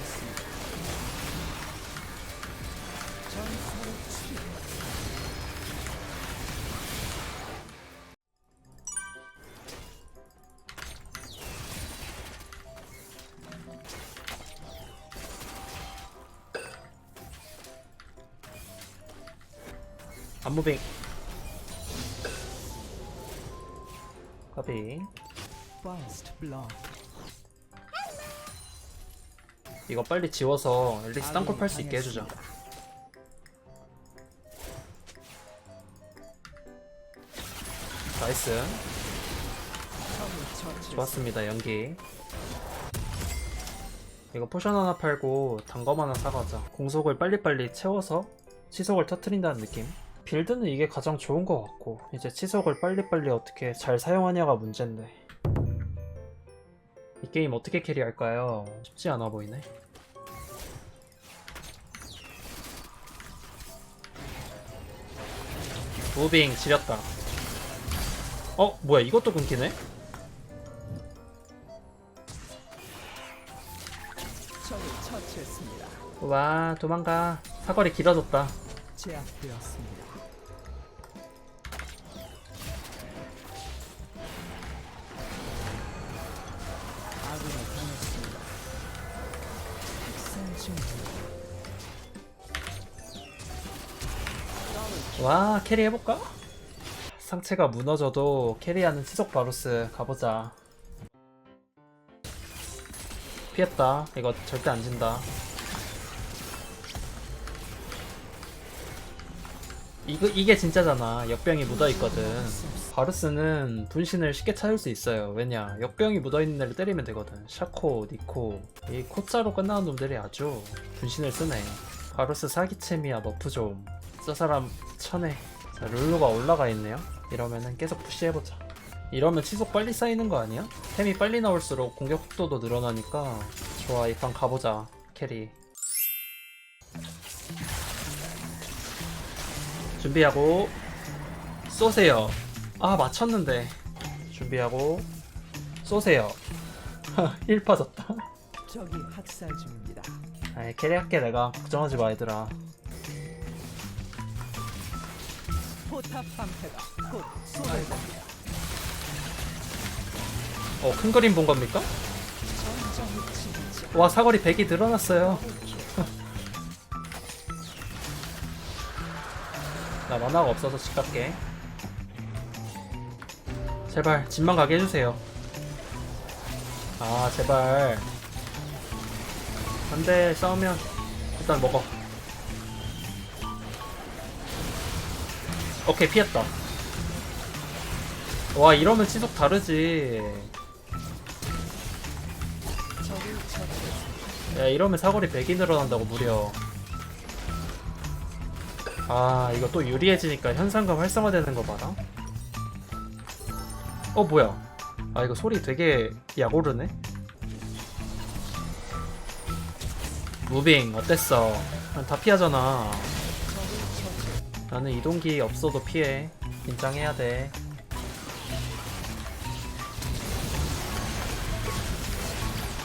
당했습니다. 전설의 치 안무빙 까비 First blood. 이거 빨리 지워서 앨리스 땅굴 팔 수 있게 해주자. 나이스. 좋았습니다 연기. 이거 포션 하나 팔고 단검 하나 사가자. 공속을 빨리빨리 채워서 치속을 터트린다는 느낌. 빌드는 이게 가장 좋은 것 같고 이제 치속을 빨리빨리 어떻게 잘 사용하냐가 문제인데 이 게임 어떻게 캐리할까요? 쉽지 않아 보이네 무빙 지렸다 어? 뭐야 이것도 끊기네? 와 도망가 사거리 길어졌다 제압되었습니다. 와 캐리 해볼까? 상체가 무너져도 캐리하는 치속 바루스 가보자. 피했다. 이거 절대 안 진다 이거, 이게 진짜잖아. 역병이 묻어 있거든. 바루스는 분신을 쉽게 찾을 수 있어요. 왜냐? 역병이 묻어 있는 애를 때리면 되거든. 샤코, 니코. 이 코자로 끝나는 놈들이 아주 분신을 쓰네. 바루스 사기챔이야 너프 좀 저 사람 천에 자, 룰루가 올라가 있네요. 이러면은 계속 푸시해보자. 이러면 치속 빨리 쌓이는 거 아니야? 템이 빨리 나올수록 공격 속도도 늘어나니까 좋아 이 판 가보자 캐리 준비하고 쏘세요. 아 맞췄는데. 준비하고 쏘세요. 힐 빠졌다. 적이 학살 중입니다. 아이 캐리할게 내가. 걱정하지 마 얘들아. 포탑 방패가 곧 쏟아집니다. 어큰 그림 본 겁니까? 와 사거리 100이 늘어났어요 나 만화가 없어서 집 갈게. 제발 집만 가게 해주세요. 아 제발. 안돼 싸우면 일단 먹어. 오케이 피했다. 와 이러면 치속 다르지. 야 이러면 사거리 100이 늘어난다고 무려 아 이거 또 유리해지니까 현상금 활성화되는 거 봐라. 어 뭐야? 아 이거 소리 되게 약오르네. 무빙 어땠어? 난다 피하잖아. 나는 이동기 없어도 피해. 긴장해야 돼.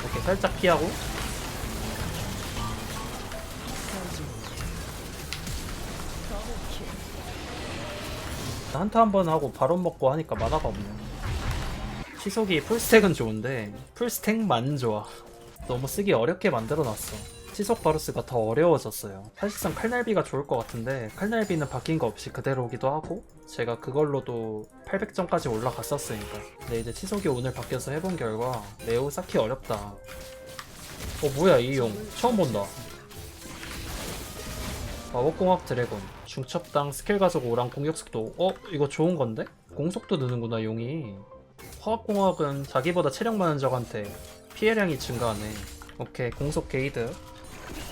이렇게 살짝 피하고 한타 한 번 하고 바론 먹고 하니까 만화가 없네. 시속이 풀스택은 좋은데 풀스택만 좋아. 너무 쓰기 어렵게 만들어놨어. 시속 바루스가 더 어려워졌어요. 사실상 칼날비가 좋을 것 같은데 칼날비는 바뀐 거 없이 그대로기도 하고 제가 그걸로도 800점까지 올라갔었으니까. 근데 이제 치속이 오늘 바뀌어서 해본 결과 매우 쌓기 어렵다. 어 뭐야 이 용 처음 본다. 마법공학 드래곤 중첩당 스킬 가속 5랑 공격 속도 어? 이거 좋은 건데? 공속도 느는구나 용이 화학공학은 자기보다 체력 많은 적한테 피해량이 증가하네 오케이 공속 게이드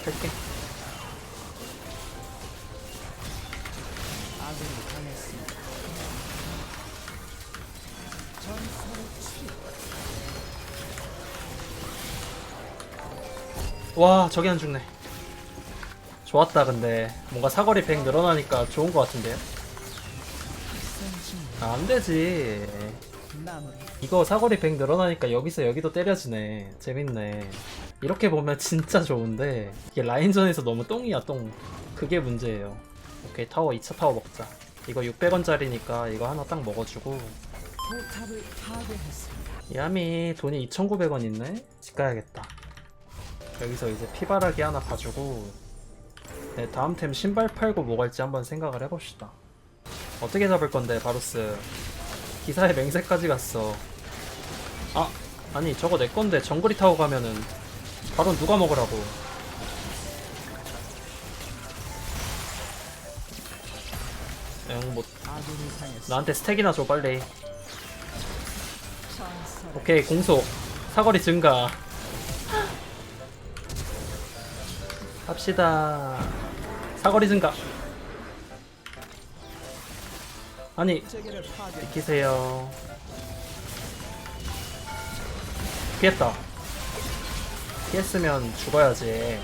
할게. 와 저기 안 죽네 좋았다 근데 뭔가 사거리 100 늘어나니까 좋은 것 같은데요? 아, 안 되지 마무리. 이거 사거리 100 늘어나니까 여기서 여기도 때려지네 재밌네 이렇게 보면 진짜 좋은데 이게 라인전에서 너무 똥이야 똥 그게 문제예요 오케이 타워 2차 타워 먹자 이거 600원짜리니까 이거 하나 딱 먹어주고. 야미 돈이 2,900원 있네? 집 가야겠다 여기서 이제 피바라기 하나 가지고 네, 다음 템 신발 팔고 뭐 갈지 한번 생각을 해봅시다. 어떻게 잡을 건데 바루스? 기사의 맹세까지 갔어. 아 아니 저거 내 건데 정글이 타고 가면은 바로 누가 먹으라고? 아군이 당했습니다. 나한테 스택이나 줘 빨리. 오케이 공속. 사거리 증가. 합시다 사거리 증가 아니. 비키세요 피했다 피했으면 죽어야지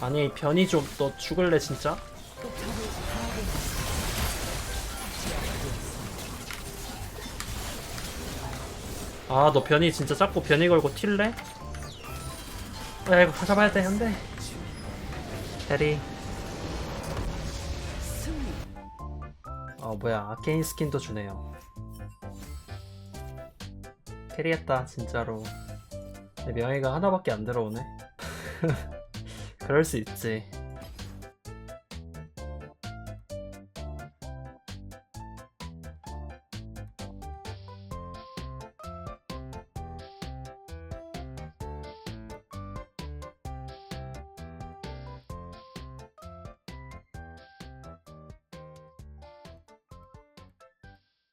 아니 변이 좀 너 죽을래 진짜? 아 너 변이 진짜 작고 변이 걸고 튈래? 야 이거 가져봐야 돼 해리 승리. 어 뭐야. 아케인 스킨도 주네요. 캐리했다 진짜로. 내 명예가 하나밖에 안 들어오네. 그럴 수 있지